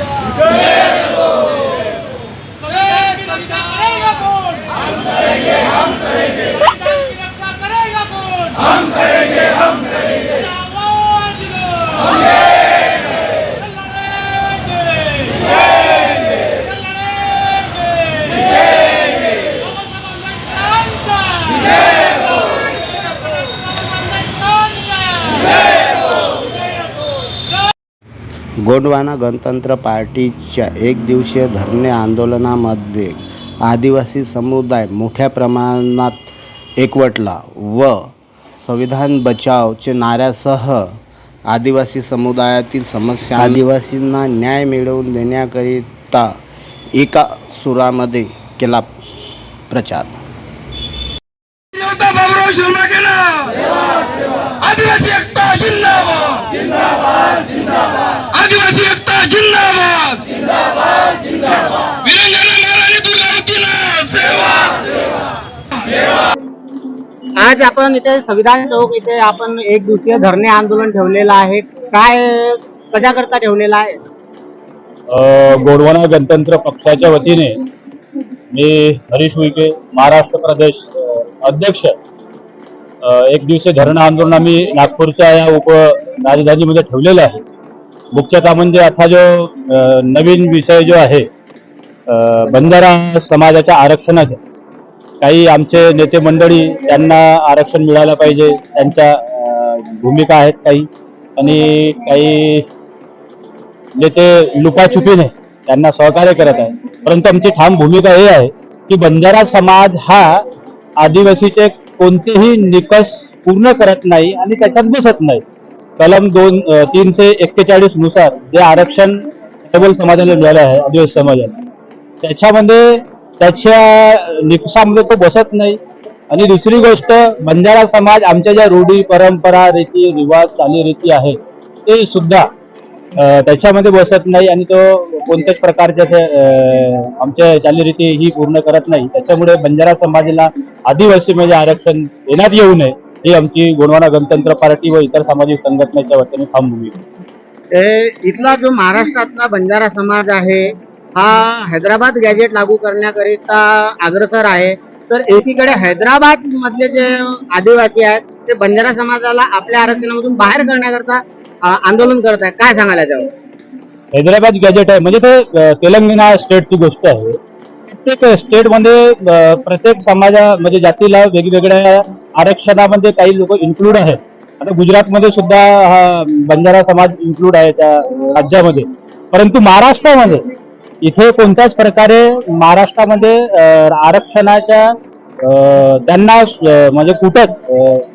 Go! Gondwana गणतंत्र पार्टीच्या एक दिवसीय धरणे आंदोलनामध्ये आदिवासी समुदाय मोठ्या प्रमाणात एकवटला व संविधान बचावचे नाऱ्यासह आदिवासी समुदायातील समस्या आदिवासींना न्याय मिळवून देण्याकरिता एका सुरामध्ये केला प्रचार. आदिवासी एकता जिंदाबाद जिंदाबाद जिंदाबाद. जिंदाबाद. वीरांगना महाराणी दुर्गावतीला सेवा. आज आपण इथे संविधान चौक इथे आपण एक दिवसीय धरणे आंदोलन ठेवलेलं आहे. काय कशाकरता ठेवलेलं आहे? गोंडवाना गणतंत्र पक्षाच्या वतीने मी हरीश उईके महाराष्ट्र प्रदेश अध्यक्ष. एक दिवसीय धरणं आंदोलन आम्ही नागपूरच्या या उप राजधानीमध्ये ठेवलेलं आहे. मुख्यतः म्हणजे आता जो नवीन विषय जो आहे बंजारा समाजाच्या आरक्षणाचे काही आमचे नेते मंडळी त्यांना आरक्षण मिळालं पाहिजे त्यांच्या भूमिका आहेत काही आणि काही नेते लुपाछुपीने त्यांना सहकार्य करत आहे परंतु आमची ठाम भूमिका ही आहे की बंजारा समाज हा आदिवासीचे कोणतेही निकष पूर्ण करत नाही आणि त्याच्यात बसत नाही. कलम दोन तीनशे एक्केचाळीसनुसार जे आरक्षण टेबल समाजाला मिळालं आहे आदिवासी समाजाला त्याच्यामध्ये त्याच्या निकषामध्ये तो बसत नाही. आणि दुसरी गोष्ट बंजारा समाज आमच्या ज्या रूढी परंपरा रीती रिवाज चालीरीती आहे ते सुद्धा त्याच्यामध्ये बसत नाही आणि तो कोणत्याच प्रकारच्या आमच्या चालीरीती ही पूर्ण करत नाही. त्याच्यामुळे बंजारा समाजाला आदिवासीमध्ये म्हणजे आरक्षण देण्यात येऊ नये. ही आमची गोंडवाना गणतंत्र पार्टी व इतर सामाजिक संघटनेच्या वतीने ठाम भूमिका आहे. ए, इथला जो महाराष्ट्रातला बंजारा समाज आहे हा हैदराबाद गॅजेट लागू करण्याकरिता अग्रसर आहे. तर एकीकडे हैदराबाद मधले जे आदिवासी आहेत ते बंजारा समाजाला आपल्या आरक्षणामधून बाहेर करण्याकरता आंदोलन करत आहे काय सांगायला त्यावर हैदराबाद गॅजेट आहे. म्हणजे ते तेलंगणा स्टेटची गोष्ट आहे. प्रत्येक स्टेटमध्ये प्रत्येक समाजा म्हणजे जातीला वेगवेगळ्या आरक्षणामध्ये काही लोक इन्क्लूड आहेत. आता गुजरातमध्ये सुद्धा हा बंजारा समाज इन्क्लूड आहे त्या राज्यामध्ये. परंतु महाराष्ट्रामध्ये इथे कोणत्याच प्रकारे महाराष्ट्रामध्ये आरक्षणाच्या त्यांना म्हणजे कुठंच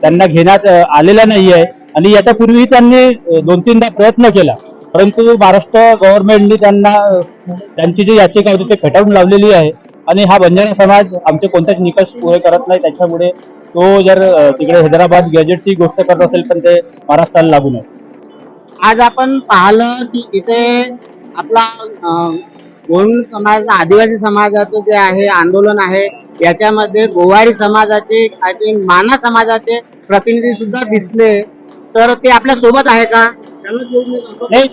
त्यांना घेण्यात आलेला नाही आहे आणि याच्यापूर्वी त्यांनी दोन तीनदा प्रयत्न केला. परंतु महाराष्ट्र गव्हर्नमेंटनी त्यांना त्यांची जी याचिका होती ते फेटाळून लावलेली आहे. आणि हा बंजारा समाज आमचे कोणतेच निकष पुरे करत नाही. त्याच्यामुळे तो जर तिकडे हैदराबाद गॅजेटची गोष्ट करत असेल पण ते महाराष्ट्राला लागू नये. आज आपण पाहिलं की इथे आपला गोंड समाज आदिवासी समाजाचं जे आहे आंदोलन आहे याच्यामध्ये गोवारी समाजाचे आणि माना समाजाचे प्रतिनिधी सुद्धा दिसले. तर ते आपल्यासोबत आहे का? नाही.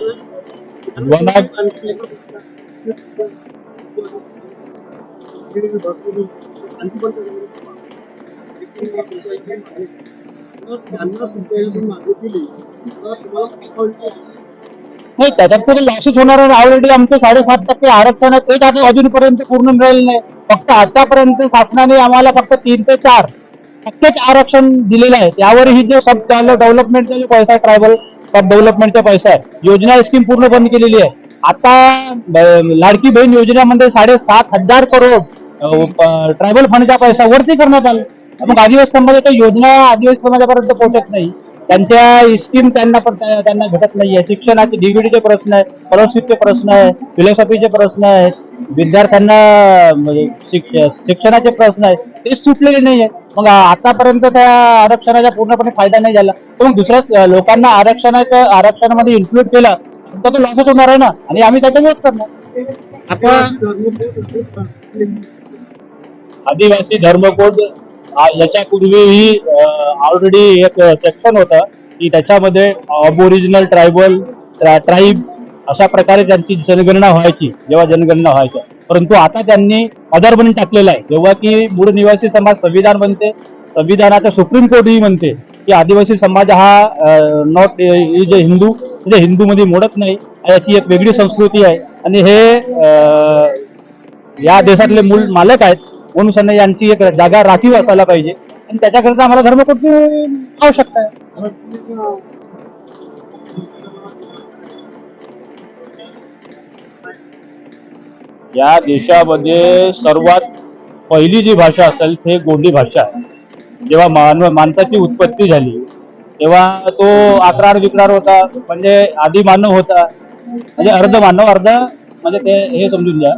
नाही त्याच्यात तरी लॉसेस होणार ऑलरेडी आमचे साडेसात टक्के आरक्षण आहे ते आता अजूनपर्यंत पूर्ण मिळेल नाही. फक्त आतापर्यंत शासनाने आम्हाला फक्त तीन ते चार टक्केच आरक्षण दिलेलं आहे. त्यावरही जो सब डेव्हलपमेंटचा जो पैसा आहे ट्रायबल सब डेव्हलपमेंटचा पैसा आहे योजना स्कीम पूर्ण बंद केलेली आहे. आता लाडकी बहीण योजनेमध्ये साडेसात हजार करोड ट्रायबल फंडचा पैसा वरती करण्यात आला. मग आदिवासी समाजाच्या योजना आदिवासी समाजापर्यंत पोहोचत नाही. त्यांच्या स्कीम त्यांना पण त्यांना भेटत नाहीये. शिक्षणाचे डीबीडीचे प्रश्न आहे स्कॉलरशिपचे प्रश्न आहे फिलॉसॉफीचे प्रश्न आहेत. विद्यार्थ्यांना म्हणजे शिक्ष- शिक्षणाचे प्रश्न आहेत. ते सुटलेले नाही आहेत मग आतापर्यंत त्या आरक्षणाचा पूर्णपणे फायदा नाही झाला. तर मग दुसऱ्या लोकांना आरक्षणाच्या आरक्षणामध्ये इन्क्लूड केला तर तो लॉसच होणार आहे ना? आणि आम्ही त्याचा विरोध करणार. आपण आदिवासी धर्मकोड याच्यापूर्वीही ऑलरेडी एक सेक्शन होतं की त्याच्यामध्ये ऑबोरिजिनल ट्रायबल ट्राईब अशा प्रकारे त्यांची जनगणना व्हायची जेव्हा जनगणना व्हायची परंतु आता त्यांनी आधार बनून टाकलेला आहे. जेव्हा की मूळ निवासी समाज संविधान बनते संविधानाचा सुप्रीम कोर्टही म्हणते की आदिवासी समाज हा नॉट इज जे हिंदू म्हणजे हिंदूमध्ये मोडत नाही याची एक वेगळी संस्कृती आहे. आणि हे या देशातले मूल मालक आहेत म्हणून यांची एक जागा राखीव असायला पाहिजे. आणि त्याच्याकरता आम्हाला धर्मकोटची आवश्यकता आहे या देशामध्ये सर्वात पहिली जी भाषा असेल ते गोंडी भाषा आहे. जेव्हा मानव माणसाची उत्पत्ती झाली तेव्हा तो आकार विकार होता म्हणजे आधी मानव होता. म्हणजे अर्ध मानव अर्ध म्हणजे ते हे समजून घ्या.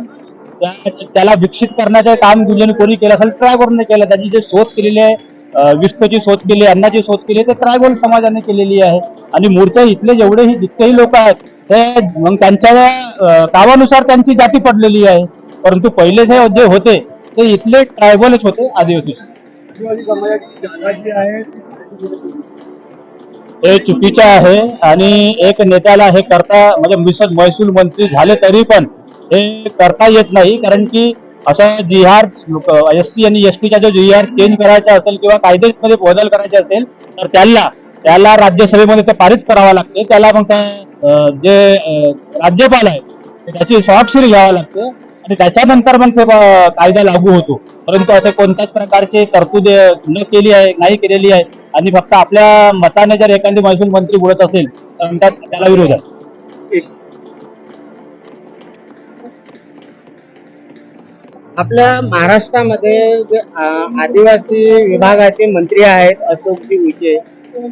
त्याला विकसित करण्याचे काम दुसऱ्याने कोणी केलं असेल ट्रायबलने केलं. त्याची जे शोध केलेली आहे विष्णूची शोध केली अन्नाची शोध केली ते ट्रायबल समाजाने केलेली आहे. आणि मूर्त्या इथले जेवढेही जितकेही लोक आहेत ते मग त्यांच्या कामानुसार त्यांची जाती पडलेली आहे. परंतु पहिले जे जे होते ते इथले ट्रायबलच होते आदिवासी. हे चुकीचं आहे आणि एक नेत्याला हे करता म्हणजे मिसळ महसूल मंत्री झाले तरी पण हे करता येत नाही कारण की असं जी आर एस सी आणि एस टीचा जो जी आर चेंज करायचा असेल किंवा कायद्यामध्ये बदल करायचे असेल तर त्याला त्याला राज्यसभेमध्ये ते पारित करावं लागते. त्याला मग त्या जे राज्यपाल आहे त्याची स्वाक्षरी घ्यावी लागते. आणि त्याच्यानंतर मग ते कायदा लागू होतो. परंतु असे कोणत्याच प्रकारचे तरतूद न केली आहे नाही केलेली आहे. आणि फक्त आपल्या मताने जर एखादी महसूल मंत्री बोलत असेल तर त्याला विरोध आहे. आपल्या महाराष्ट्रामध्ये जे आदिवासी विभागाचे मंत्री आहेत अशोकजी उईके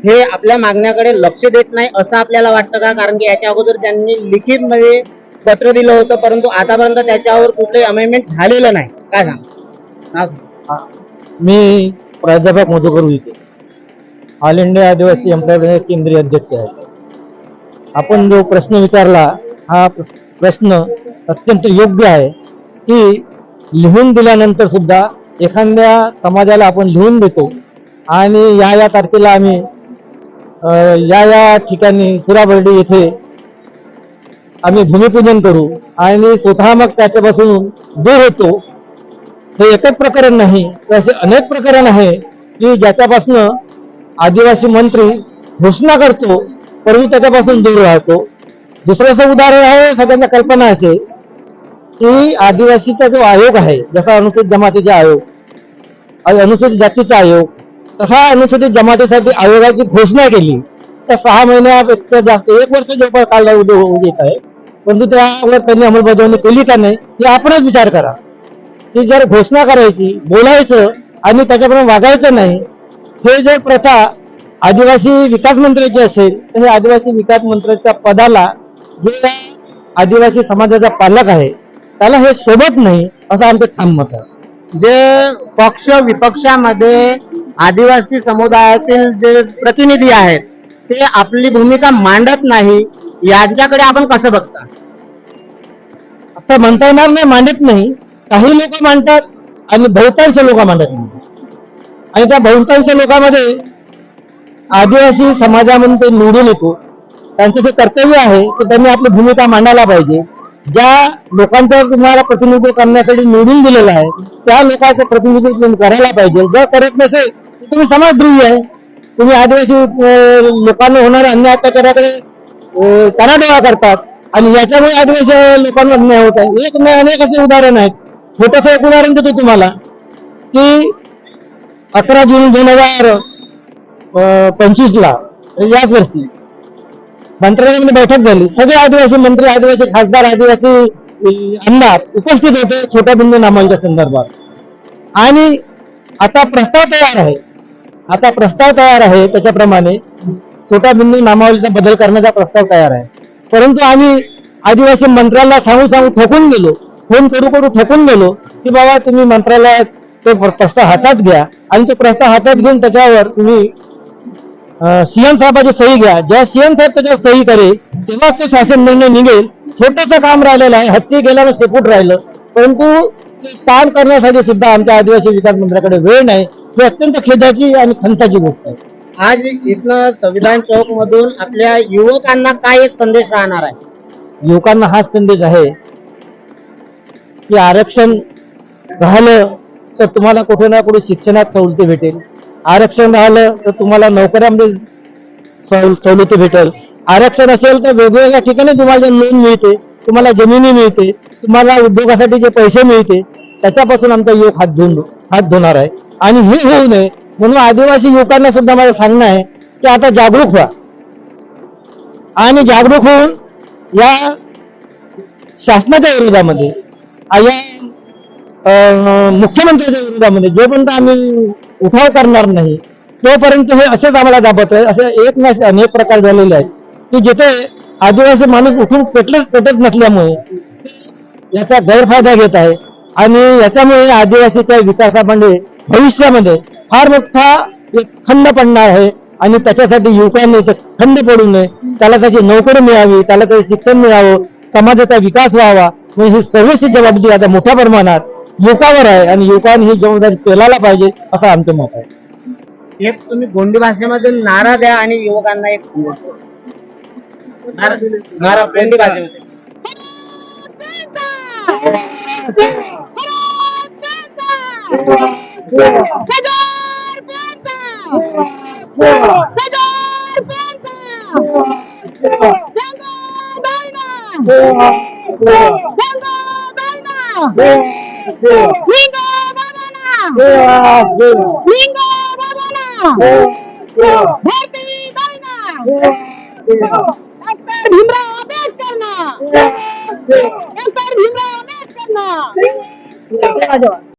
हे आपल्या मागण्याकडे लक्ष देत नाही असं आपल्याला वाटतं का? कारण की याच्या अगोदर त्यांनी लिखित मध्ये पत्र दिलं होतं परंतु आतापर्यंत त्याच्यावर कुठलंही अमेंडमेंट झालेलं नाही. काय सांग? मी प्राध्यापक Madhukar Vikhe all India Adivasi employ केंद्रीय अध्यक्ष आहे. आपण जो प्रश्न विचारला हा प्रश्न अत्यंत योग्य आहे की लिहून दिल्यानंतर सुद्धा एखाद्या समाजाला आपण लिहून देतो. आणि या या तारखेला आम्ही या या ठिकाणी सुराबर्डी येथे आम्ही भूमिपूजन करू. आणि स्वतः मग त्याच्यापासून दूर होतो. हे एकच प्रकरण नाही तर असे अनेक प्रकरण आहे की ज्याच्यापासून आदिवासी मंत्री घोषणा करतो परंतु त्याच्यापासून दूर राहतो. दुसरं असं उदाहरण आहे सगळ्यांना कल्पना असेल की आदिवासीचा जो आयोग आहे जसा अनुसूचित जमातीचा आयोग अनुसूचित जातीचा आयोग तसा अनुसूचित जमातीसाठी आयोगाची घोषणा केली तर सहा महिन्यापेक्षा जास्त एक वर्ष जवळपास काल हो, येत आहे परंतु त्यावर त्यांनी अंमलबजावणी केली का नाही हे आपणच विचार करा. ती जर घोषणा करायची बोलायचं आणि त्याच्याप्रमाणे वागायचं नाही हे जर प्रथा आदिवासी विकास मंत्र्याची असेल तर हे आदिवासी विकास मंत्र्याच्या पदाला जो आदिवासी समाजाचा पालक आहे त्याला हे शोभत नाही असं आमचं ठाम मत आहे. जे पक्ष विपक्षामध्ये आदिवासी समुदायातील जे प्रतिनिधी आहेत ते आपली भूमिका मांडत नाही याच्याकडे आपण कसं बघता? असं म्हणता येणार नाही मांडत नाही. काही लोक मांडतात आणि बहुतांश लोक मांडत नाही. आणि त्या बहुतांश लोकांमध्ये आदिवासी समाजामधून ते निवडून येतो त्यांचं ते कर्तव्य आहे की त्यांनी आपली भूमिका मांडायला पाहिजे. ज्या लोकांचं तुम्हाला प्रतिनिधित्व करण्यासाठी निवडून दिलेलं आहे त्या लोकांचं प्रतिनिधित्व तुम्ही करायला पाहिजे. जर करत नसेल तर तुम्ही समाजद्रोही आहे. तुम्ही आदिवासी लोकांना होणाऱ्या अन्याय अत्याचाराकडे अं, करतात. आणि याच्यामुळे आदिवासी लोकांना अन्याय होत आहे. एक नाही अनेक असे उदाहरण आहेत. छोटस एक उदाहरण देतो तुम्हाला की अकरा जून दोन हजार पंचवीस ला याच वर्षी मंत्रालयामध्ये बैठक झाली. सगळे आदिवासी मंत्री आदिवासी खासदार आदिवासी आमदार उपस्थित होते छोट्या बिंदू नामांच्या संदर्भात. आणि आता प्रस्ताव तयार आहे. आता प्रस्ताव तयार आहे त्याच्याप्रमाणे छोट्या बिंदू नामावलीचा बदल करण्याचा प्रस्ताव तयार आहे. परंतु आम्ही आदिवासी मंत्र्याला सांगू सांगू ठकून गेलो. फोन करू करू ठकून गेलो की बाबा तुम्ही मंत्रालयात तो प्रस्ताव हातात घ्या. आणि तो प्रस्ताव हातात घेऊन त्याच्यावर तुम्ही सीएम साहेबाची सही घ्या. जेव्हा सीएम साहेब त्याच्यावर सही करेल तेव्हा तो शासन निर्णय निघेल. छोटस काम राहिलेलं आहे. हत्ती गेल्यानं शेपूट राहिलं. परंतु ते काम करण्यासाठी सुद्धा आमच्या आदिवासी विकास मंत्र्याकडे वेळ नाही. ही अत्यंत खेदाची आणि खंताची गोष्ट आहे. आज इथनं संविधान चौक मधून आपल्या युवकांना काय एक संदेश राहणार आहे? युवकांना हाच संदेश आहे की आरक्षण राहिलं तर तुम्हाला कुठे ना कुठे शिक्षणात सवलती भेटेल. आरक्षण राहिलं तर तुम्हाला नोकऱ्यामध्ये म्हणजे सवल- सवलती भेटेल. आरक्षण असेल तर वेगवेगळ्या ठिकाणी तुम्हाला लोन मिळते तुम्हाला जमिनी मिळते तुम्हाला उद्योगासाठी जे पैसे मिळते त्याच्यापासून आमचा युवक हात धुवून हात धुणार आहे. आणि हे होऊ नये म्हणून आदिवासी युवकांना सुद्धा माझं सांगणं आहे की आता जागरूक व्हा. आणि जागरूक होऊन या शासनाच्या विरोधामध्ये या मुख्यमंत्र्याच्या मुख्यमंत्र्यांच्या विरोधामध्ये जोपर्यंत आम्ही उठाव करणार नाही. तोपर्यंत हे असेच आम्हाला दाबत आहे. असे एक ना अनेक प्रकार झालेले आहेत. की जिथे आदिवासी माणूस उठून पेटलेच पेटत नसल्यामुळे याचा गैरफायदा घेत आहे. आणि याच्यामुळे आदिवासीच्या विकासामध्ये भविष्यामध्ये फार मोठा एक खंड पडणार आहे. आणि त्याच्यासाठी युवकांनी ते खंड पडू नये. त्याला त्याची नोकरी मिळावी त्याला त्याचे शिक्षण मिळावं समाजाचा विकास व्हावा. म्हणजे ही सर्वस्वी जबाबदारी आता मोठ्या प्रमाणात युवकावर आहे आणि युवकांनी ही जबाबदारी पेलायला पाहिजे असं आमचं मत आहे. एक तुम्ही गोंडी भाषेमध्ये नारा द्या आणि युवकांना एक नारा नारा गोंडी भाषेमध्ये. डॉक्टर भीमराव आंबेडकर ना डॉक्टर भीमराव आंबेडकर ना